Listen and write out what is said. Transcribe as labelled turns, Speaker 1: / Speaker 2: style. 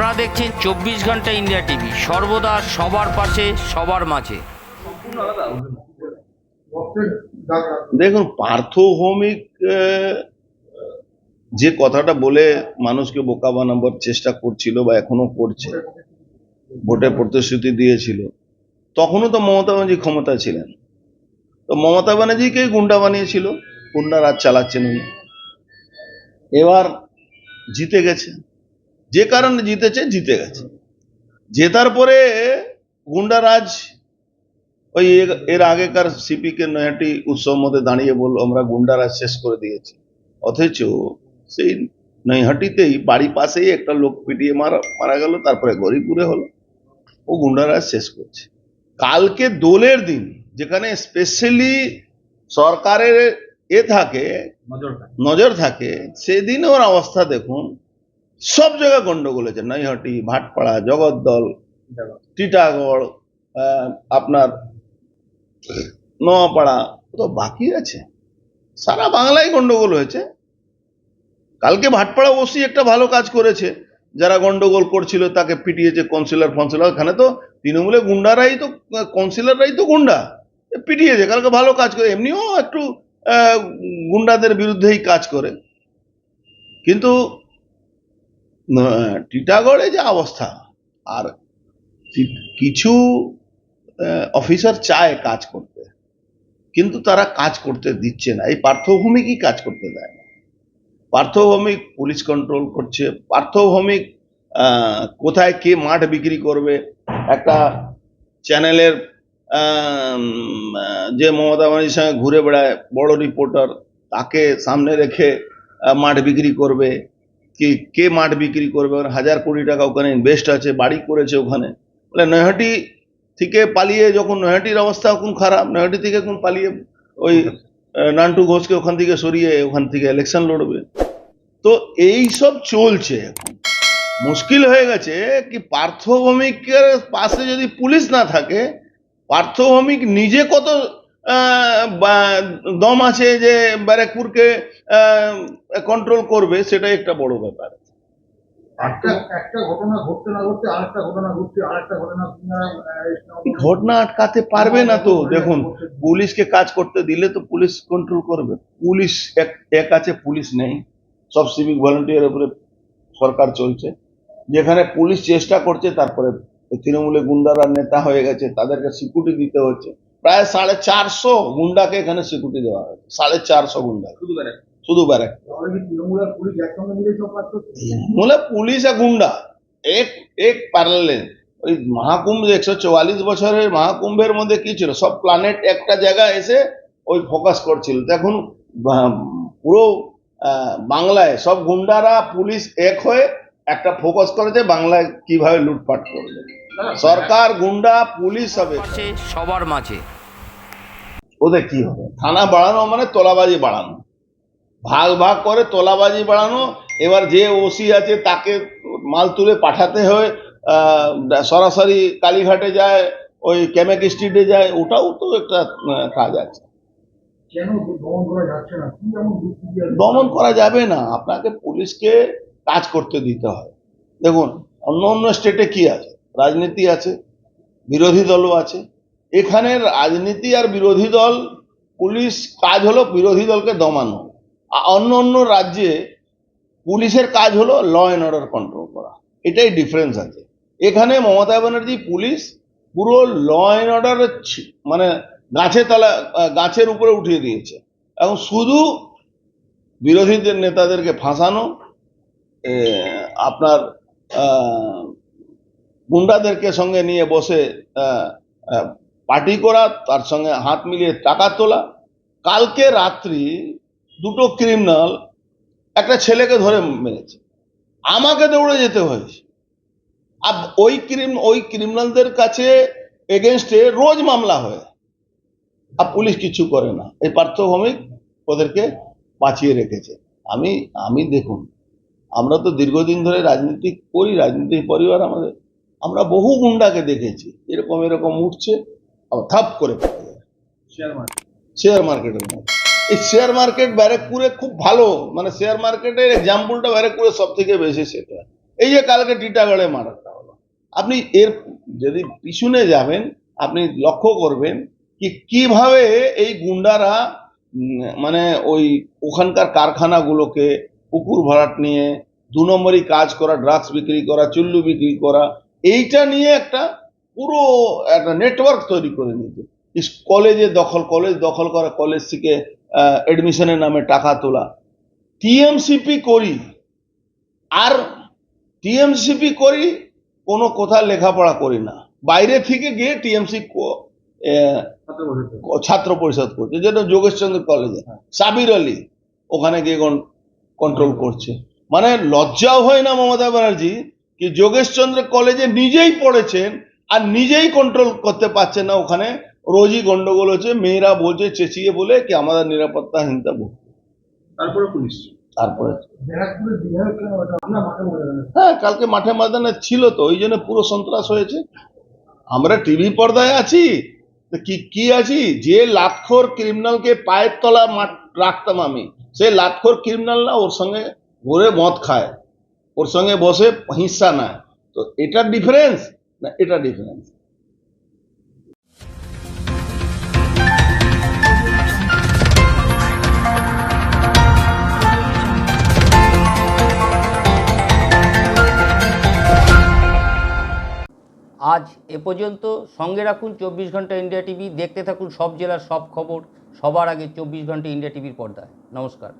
Speaker 1: আপনারা দেখছেন চব্বিশ ঘণ্টা ইন্ডিয়া টিভি। সর্বদা সবার পাশে, সবার মাঝে।
Speaker 2: দেখুন পার্থ ভৌমিক যে কথাটা বলে মানুষকে বোকা বানাবার চেষ্টা করছিল বা এখনও করছে, ভোটে প্রতিশ্রুতি দিয়েছিল, তখনও তো মমতা ব্যানার্জি ক্ষমতা ছিলেন। তো মমতা ব্যানার্জিকেই গুন্ডা বানিয়েছিল গুন্ডা রাজ চালাচ্ছেন উনি। এবার জিতে গেছে। যে কারণে জিতেছে জিতে গেছে। জেতার পরে গুন্ডারাজ ওই এর আগেকার সিপি কে নয়াটি উৎসব মধ্যে দাঁড়িয়ে বলল আমরা গুন্ডারাজ শেষ করে দিয়েছি। অথচ সেই নৈহাটিতেই বাড়ি পাশেই একটা লোক পিটিয়ে মারা মারা গেল তারপরে গরিপুরে হলো। ও গুন্ডারাজ শেষ করছে। কালকে দোলের দিন যেখানে স্পেশালি সরকারের এ থাকে নজর থাকে। সেদিন ওর অবস্থা দেখুন সব জায়গায় গন্ডগোল হয়েছে। নৈহাটি, ভাটপাড়া, জগদ্দল, টিটাগড় আপনার নোয়াপাড়া, তো বাকি আছে। সারা বাংলায় গন্ডগোল হয়েছে। কালকে ভাটপাড়া ওসি একটা ভালো কাজ করেছে। যারা গন্ডগোল করছিল, তাকে পিটিয়েছে কাউন্সিলর ফাউন্সিলর এখানে তো তৃণমূলের গুন্ডারাই তো কাউন্সিলররাই তো গুন্ডা। পিটিয়েছে। কালকে ভালো কাজ করে, এমনিও একটু গুন্ডাদের বিরুদ্ধেই কাজ করে। কিন্তু টিটাগড়ে যা অবস্থা, আর কিছু অফিসার চায় কাজ করতে, কিন্তু তারা কাজ করতে দিচ্ছে না। এই পার্থভূমিকই কাজ করতে দেয় না? পার্থভৌমিক পুলিশ কন্ট্রোল করছে পার্থভৌমিক কোথায় কে মাঠ বিক্রি করবে? একটা চ্যানেলের যে মমতা ব্যানার্জির সঙ্গে ঘুরে বেড়ায়, বড় রিপোর্টার তাকে সামনে রেখে মাঠ বিক্রি করবে। কি কে মাঠ বিক্রি করবে? ওখানে হাজার কোটি টাকা ওখানে ইনভেস্ট আছে বাড়ি করেছে ওখানে। বলে নৈহাটি থেকে পালিয়ে যখন নৈহাটির অবস্থা এখন খারাপ নৈহাটি থেকে এখন পালিয়ে ওই নান্টু ঘোষকে ওখান থেকে সরিয়ে ওখান থেকে ইলেকশন লড়বে। তো এই সব চলছে এখন। মুশকিল হয়ে গেছে কি পার্থভৌমিকের পাশে যদি পুলিশ না থাকে পার্থভৌমিক নিজে কত বা- দম আছে যে ব্যারাকপুরকে কন্ট্রোল করবে সেটাই একটা বড় ব্যাপার।
Speaker 3: ঘটনা
Speaker 2: আটকাতে পারবে না তো দেখুন পুলিশকে কাজ করতে দিলে তো পুলিশ কন্ট্রোল করবে। পুলিশ এক এক আছে পুলিশ নেই। সব সিভিক ভলেন্টিয়ার উপরে সরকার চলছে। যেখানে পুলিশ চেষ্টা করছে তারপরে তৃণমূলে গুন্ডারা নেতা হয়ে গেছে তাদেরকে সিকিউরিটি দিতে হচ্ছে। প্রায় সাড়ে চারশো গুন্ডাকে এখানে সিকিউরিটি দেওয়া হয়েছে। সাড়ে চারশো গুন্ডা
Speaker 3: শুধু ব্যারাক? মিলে
Speaker 2: পুলিশ আর গুন্ডা। এক এক প্যারালে ওই মহাকুম্ভ একশো চুয়াল্লিশ বছরের মহাকুম্ভের মধ্যে কি ছিল? সব প্ল্যানেট একটা জায়গায় এসে ওই ফোকাস করছিল। দেখুন পুরো বাংলায় সব গুন্ডারা পুলিশ এক হয়ে একটা ফোকাস করেছে বাংলায় কীভাবে লুটপাট করবে। সরকার গুন্ডা পুলিশ হবে
Speaker 1: সবার মাঝে
Speaker 2: ওদের কি হবে? থানা বাড়ানো মানে তোলাবাজি বাড়ানো। ভাগ ভাগ করে তোলাবাজি বাড়ানো। এবার যে ওসি আছে তাকে মাল তুলে পাঠাতে হয়। আহ, সরাসরি কালীঘাটে যায় ওই ক্যামেক স্ট্রিটে যায়। ওটাও তো একটা কাজ আছে।
Speaker 3: কেন দমন করা যাচ্ছে না? কি এমন দুর্নীতি আছে?
Speaker 2: দমন করা যাবে না। আপনাকে পুলিশকে কাজ করতে দিতে হয়। দেখুন অন্য অন্য স্টেটে কি আছে? রাজনীতি আছে, বিরোধী দলও আছে। এখানে রাজনীতি আর বিরোধী দল, পুলিশ কাজ হলো বিরোধী দলকে দমানো। অন্য অন্য রাজ্যে পুলিশের কাজ হলো ল অ্যান্ড অর্ডার কন্ট্রোল করা। এটাই ডিফারেন্স আছে। এখানে মমতা ব্যানার্জি পুলিশ পুরো ল অ্যান্ড অর্ডার মানে গাছে তলা গাছের উপরে উঠিয়ে দিয়েছে। এবং শুধু বিরোধীদের নেতাদেরকে ফাঁসানো আপনার গুন্ডাদেরকে সঙ্গে নিয়ে বসে পার্টি করা, তার সঙ্গে হাত মিলিয়ে টাকা তোলা। কালকে রাত্রি দুটো ক্রিমিনাল একটা ছেলেকে ধরে মেরেছে। আমাকে দৌড়ে যেতে হয়েছে। আর ওই ক্রিম ওই ক্রিমিনালদের কাছে এগেনস্টে রোজ মামলা হয়। আর পুলিশ কিছু করে না। এই পার্থভৌমিক ওদেরকে বাঁচিয়ে রেখেছে। আমি আমি দেখুন, আমরা তো দীর্ঘদিন ধরে রাজনীতি করি, রাজনীতির পরিবার আমাদের। আমরা বহু গুন্ডাকে দেখেছি। এরকম এরকম উঠছে আবার থাপ করে
Speaker 3: শেয়ার মার্কেট
Speaker 2: শেয়ার মার্কেটের মধ্যে। এই শেয়ার মার্কেট ব্যারাকপুরে খুব ভালো মানে শেয়ার মার্কেটের এক্সাম্পলটা ব্যারাকপুরে সব থেকে বেশি সেট। এই যে কালকে টিটাগড়ে মারাটা হলো। আপনি এর যদি পিছনে যাবেন আপনি লক্ষ্য করবেন কি কীভাবে এই গুন্ডারা মানে ওই ওখানকার কারখানাগুলোকে পুকুর ভরাট নিয়ে দু নম্বরই কাজ করা ড্রাগস বিক্রি করা চুল্লু বিক্রি করা এইটা নিয়ে একটা পুরো একটা নেটওয়ার্ক তৈরি করে নিতে কলেজে দখল কলেজ দখল করা কলেজ থেকে এডমিশনের নামে টাকা তোলা। টিএমসিপি করি আর টিএমসিপি করি কোনো কোথা লেখাপড়া করি না। বাইরে থেকে গিয়ে টিএমসি ছাত্র পরিষদ করছে যেটা যোগেশচন্দ্র কলেজে সাবির আলী ওখানে গিয়ে কন্ট্রোল করছে। মানে লজ্জাও হয় না মমতা ব্যানার্জি কি যোগেশচন্দ্র কলেজে নিজেই পড়েছেন আর নিজেই কন্ট্রোল করতে পারছেন না ওখানে? রোজই গন্ডগোল হচ্ছে মেয়েরা বলছে চেঁচিয়ে বলে কি আমাদের নিরাপত্তাহীনতা ভুগ
Speaker 3: তারপরে পুলিশ।
Speaker 2: তারপরে হ্যাঁ কালকে মাঠে ময়দানে ছিল তো ওই জন্য পুরো সন্ত্রাস হয়েছে। আমরা টিভি পর্দায় আছি তো কি কি আছি? যে লাতখোর ক্রিমিনালকে পায়ের তলা মাঠ রাখতাম আমি সেই লাতখোর ক্রিমিনাল না ওর সঙ্গে ঘুরে মদ খায়। ওর সঙ্গে বসে হিংসা নেয় তো এটা ডিফারেন্স না এটা ডিফারেন্স
Speaker 1: আজ এ পর্যন্ত সঙ্গে রাখুন চব্বিশ ঘণ্টা ইন্ডিয়া টিভি। দেখতে থাকুন সব জেলার সব খবর। সবার আগে চব্বিশ ঘণ্টা ইন্ডিয়া টিভির পর্দায়। নমস্কার।